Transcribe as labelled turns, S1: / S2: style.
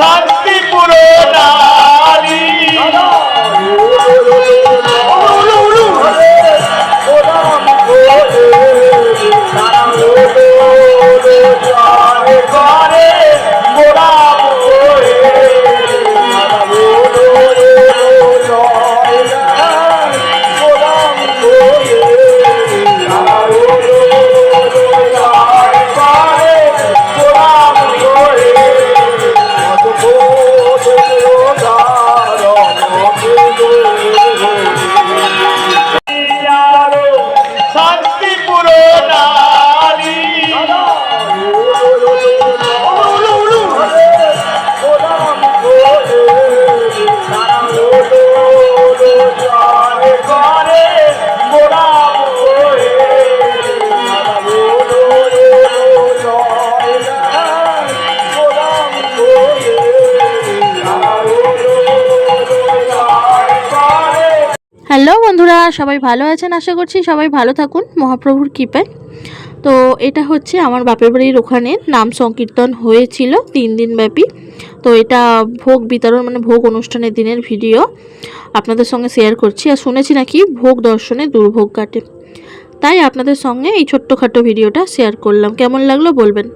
S1: তার
S2: হ্যালো বন্ধুরা, সবাই ভালো আছেন? আশা করছি সবাই ভালো থাকুন, মহাপ্রভুর কৃপায়। তো এটা হচ্ছে আমার বাপের বাড়ির ওখানে, নাম সংকীর্তন হয়েছিল তিন দিন ব্যাপী। তো এটা ভোগ বিতরণ মানে ভোগ অনুষ্ঠানের দিনের ভিডিও আপনাদের সঙ্গে শেয়ার করছি। আর শুনেছি নাকি ভোগ দর্শনে দুর্ভোগ কাটে। তাই আপনাদের সঙ্গে এই ছোট্টখাটো ভিডিওটা শেয়ার করলাম। কেমন লাগল বলবেন?